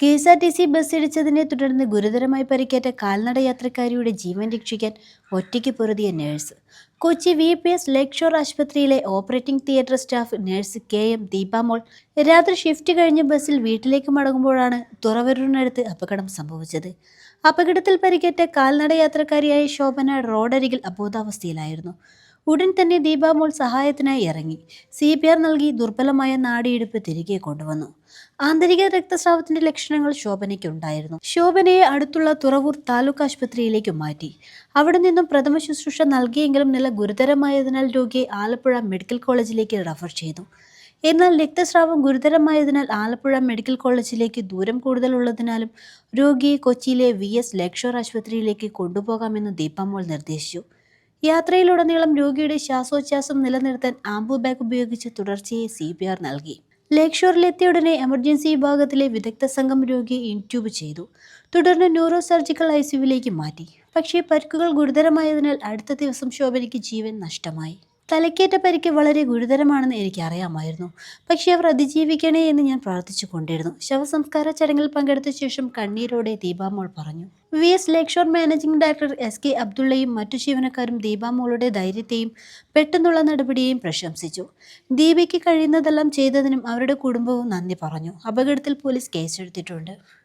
K S R T C bus ഇടിച്ചതിനെ തുടർന്ന് ഗുരുതരമായി പരിക്കേറ്റ കാൽനട യാത്രക്കാരിയുടെ ജീവൻ രക്ഷിക്കാൻ ഒറ്റയ്ക്ക് പൊരുതിയ nurse. Kochi V P S Lakeshore ആശുപത്രിയിലെ operating theatre staff nurse K M Deepamol രാത്രി ഷിഫ്റ്റ് കഴിഞ്ഞ് ബസ്സിൽ വീട്ടിലേക്ക് മടങ്ങുമ്പോഴാണ് തുറവരൂരിനടുത്ത് അപകടം സംഭവിച്ചത്. അപകടത്തിൽ പരിക്കേറ്റ കാൽനട യാത്രക്കാരിയായ ശോഭന റോഡരികിൽ അബോധാവസ്ഥയിലായിരുന്നു. ഉടൻ തന്നെ ദീപാമോൾ സഹായത്തിനായി ഇറങ്ങി. സി പി ആർ നൽകി ദുർബലമായ നാടിയെടുപ്പ് തിരികെ കൊണ്ടുവന്നു. ആന്തരിക രക്തസ്രാവത്തിന്റെ ലക്ഷണങ്ങൾ ശോഭനയ്ക്കുണ്ടായിരുന്നു. ശോഭനയെ അടുത്തുള്ള തുറവൂർ താലൂക്ക് ആശുപത്രിയിലേക്ക് മാറ്റി. അവിടെ നിന്നും പ്രഥമ ശുശ്രൂഷ നൽകിയെങ്കിലും നില ഗുരുതരമായതിനാൽ രോഗിയെ ആലപ്പുഴ മെഡിക്കൽ കോളേജിലേക്ക് റഫർ ചെയ്തു. എന്നാൽ രക്തസ്രാവം ഗുരുതരമായതിനാൽ ആലപ്പുഴ മെഡിക്കൽ കോളേജിലേക്ക് ദൂരം കൂടുതലുള്ളതിനാലും രോഗിയെ കൊച്ചിയിലെ വി എസ് ലക്ഷോർ ആശുപത്രിയിലേക്ക് കൊണ്ടുപോകാമെന്ന് ദീപാമോൾ നിർദ്ദേശിച്ചു. യാത്രയിലുടനീളം രോഗിയുടെ ശ്വാസോച്ഛാസം നിലനിർത്താൻ ആംബു ബാഗ് ഉപയോഗിച്ച് തുടർച്ചയായി സി പി ആർ നൽകി. ലേക്ഷോറിലെത്തിയ ഉടനെ എമർജൻസി വിഭാഗത്തിലെ വിദഗ്ധ സംഘം രോഗിയെ ഇൻട്യൂബ് ചെയ്തു. തുടർന്ന് ന്യൂറോ സർജിക്കൽ ഐ മാറ്റി. പക്ഷേ പരിക്കുകൾ ഗുരുതരമായതിനാൽ അടുത്ത ദിവസം ശോഭനയ്ക്ക് ജീവൻ നഷ്ടമായി. തലക്കേറ്റ പരിക്ക് വളരെ ഗുരുതരമാണെന്ന് എനിക്കറിയാമായിരുന്നു. പക്ഷേ അവർ അതിജീവിക്കണേ എന്ന് ഞാൻ പ്രാർത്ഥിച്ചു കൊണ്ടിരുന്നു. ശവസംസ്കാര ചടങ്ങിൽ പങ്കെടുത്ത ശേഷം കണ്ണീരോടെ ദീപാമോൾ പറഞ്ഞു. V. S. Lakeshore managing director S. K. അബ്ദുള്ളയും മറ്റു ജീവനക്കാരും ദീപാമോളുടെ ധൈര്യത്തെയും പെട്ടെന്നുള്ള നടപടിയെയും പ്രശംസിച്ചു. ദീപയ്ക്ക് കഴിയുന്നതെല്ലാം ചെയ്തതിനും അവരുടെ കുടുംബവും നന്ദി പറഞ്ഞു. അപകടത്തിൽ പോലീസ് കേസെടുത്തിട്ടുണ്ട്.